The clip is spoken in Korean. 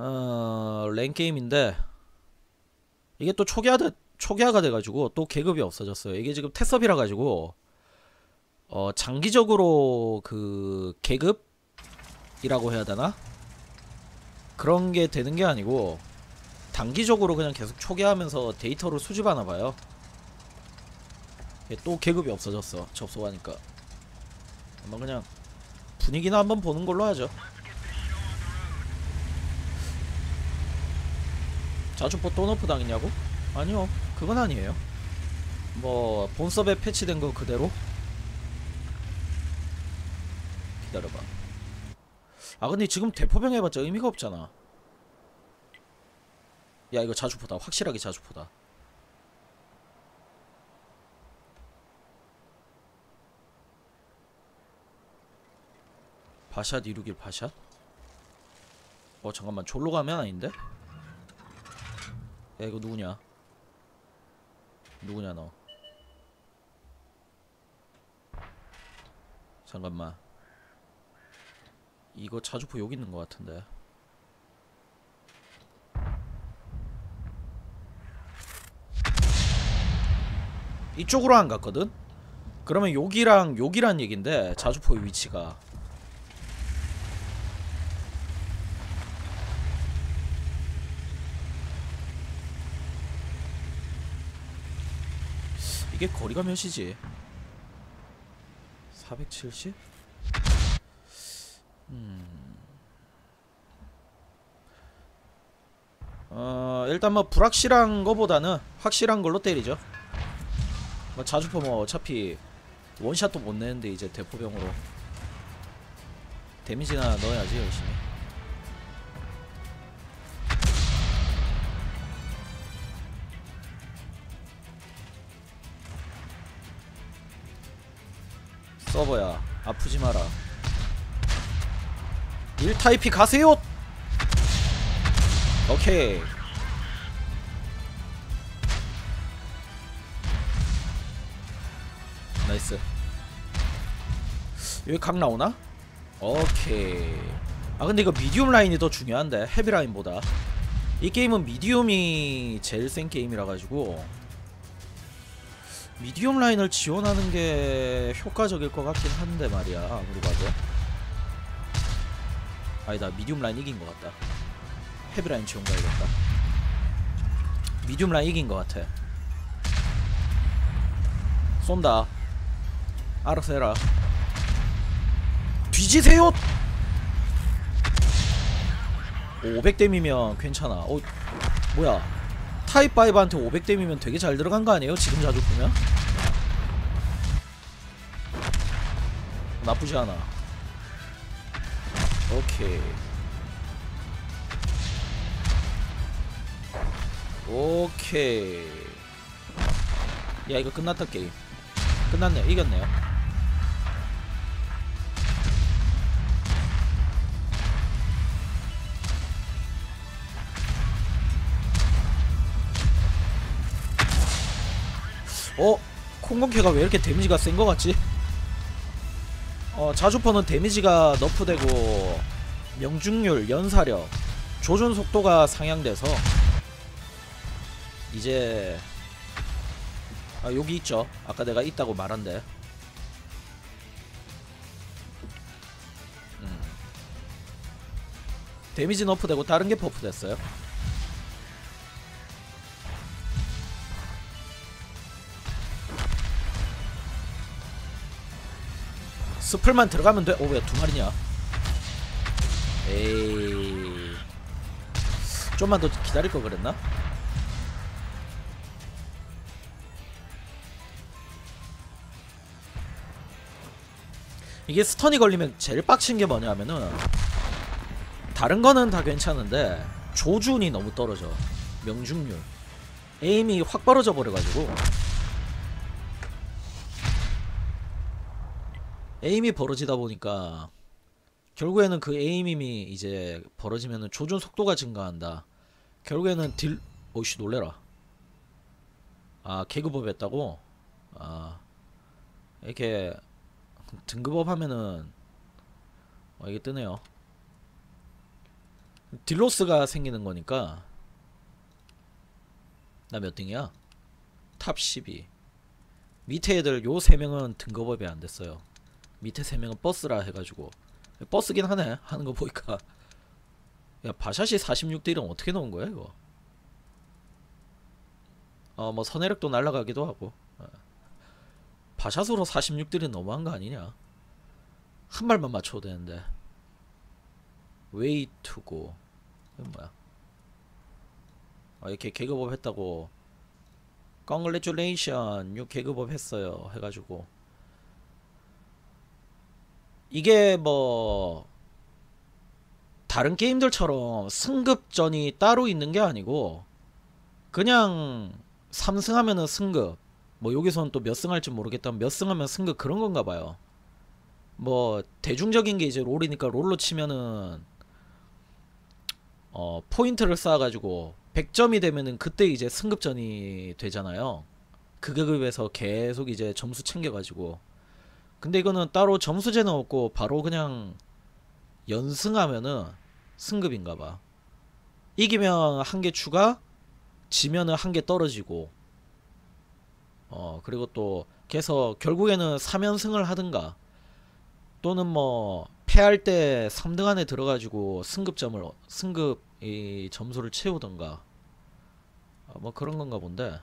어, 랭 게임인데 이게 또 초기화 돼 초기화가 돼가지고 또 계급이 없어졌어요. 이게 지금 테섭이라 가지고 어 장기적으로 그 계급이라고 해야 되나 그런 게 되는 게 아니고 단기적으로 그냥 계속 초기화하면서 데이터를 수집하나 봐요. 또 계급이 없어졌어 접속하니까 아마 그냥 분위기나 한번 보는 걸로 하죠. 자주포 또 너프 당했냐고? 아니요 그건 아니에요. 뭐 본섭에 패치된 거 그대로? 기다려봐. 아 근데 지금 대포병 해봤자 의미가 없잖아. 야 이거 자주포다. 확실하게 자주포다. 바샷 이루길 바샷? 어 잠깐만. 졸로 가면 아닌데? 야 이거 누구냐? 누구냐 너? 잠깐만. 이거 자주포 여기 있는 것 같은데. 이쪽으로 안 갔거든? 그러면 여기랑 여기란 얘긴데 자주포의 위치가 이게 거리가 몇이지? 470? 음. 어, 일단 뭐 불확실한 거보다는 확실한 걸로 때리죠. 뭐 자주포 뭐 어차피 원샷도 못 내는데 이제 대포병으로 데미지나 넣어야지 열심히. 서버야. 아프지 마라. 1타입이 가세요! 오케이. 나이스. 여기 각 나오나? 오케이. 아 근데 이거 미디움 라인이 더 중요한데 헤비 라인보다. 이 게임은 미디움이 제일 센 게임이라 가지고 미디움 라인을 지원하는 게 효과적일 것 같긴 한데 말이야 아무리 봐도. 아니다 미디움 라인 이긴 것 같다. 헤비 라인 지원 가야겠다. 미디움 라인 이긴 것 같아. 쏜다. 알아서 해라. 뒤지세요! 500댐이면 괜찮아. 어 뭐야 타입 5한테 500댐이면 되게 잘 들어간 거 아니에요? 지금 자주 보면? 나쁘지 않아. 오케이. 오케이. 야 이거 끝났다 게임. 끝났네요. 이겼네요. 어? 콩공캐가 왜 이렇게 데미지가 센거 같지? 어, 자주포는 데미지가 너프되고 명중률, 연사력, 조준 속도가 상향돼서 이제 아, 여기 있죠. 아까 내가 있다고 말한데. 음. 데미지 너프되고 다른 게 버프됐어요. 스플만 들어가면 돼. 오, 왜두 마리냐? 에이. 좀만 더 기다릴 걸 그랬나? 이게 스턴이 걸리면 제일 빡친 게 뭐냐면은 다른 거는 다 괜찮은데 조준이 너무 떨어져. 명중률. 에임이 확 벌어져 버려가지고 에임이 벌어지다 보니까 결국에는 그 에임임이 이제 벌어지면은 조준 속도가 증가한다. 결국에는 딜 오씨 놀래라. 아 계급업 했다고? 아 이렇게 등급업 하면은 어, 이게 뜨네요. 딜로스가 생기는 거니까 나 몇 등이야? 탑 12. 밑에 애들 요 세 명은 등급업이 안 됐어요. 밑에 세 명은 버스라 해가지고 버스긴 하네 하는 거 보니까 야 바샷이 46딜은 어떻게 넣은 거야 이거? 어 뭐 선해력도 날라가기도 하고 어. 바샷으로 46딜은 너무한 거 아니냐? 한 발만 맞춰도 되는데 to go 이건 뭐야? 아, 이렇게 계급업 했다고 you 계급업 했어요 해가지고 이게 뭐 다른 게임들처럼 승급전이 따로 있는 게 아니고 그냥 3승하면은 승급 뭐 여기서는 또 몇 승 할지 모르겠다면 몇 승하면 승급 그런 건가 봐요 뭐 대중적인 게 이제 롤이니까 롤로 치면은 어 포인트를 쌓아가지고 100점이 되면은 그때 이제 승급전이 되잖아요. 그 급에서 계속 이제 점수 챙겨가지고 근데 이거는 따로 점수제는 없고 바로 그냥 연승하면은 승급인가 봐. 이기면 한 개 추가, 지면은 한 개 떨어지고. 어 그리고 또 그래서 결국에는 3연승을 하든가. 또는 뭐 패할 때 3등 안에 들어가지고 승급점을 승급 이 점수를 채우던가. 어, 뭐 그런 건가 본데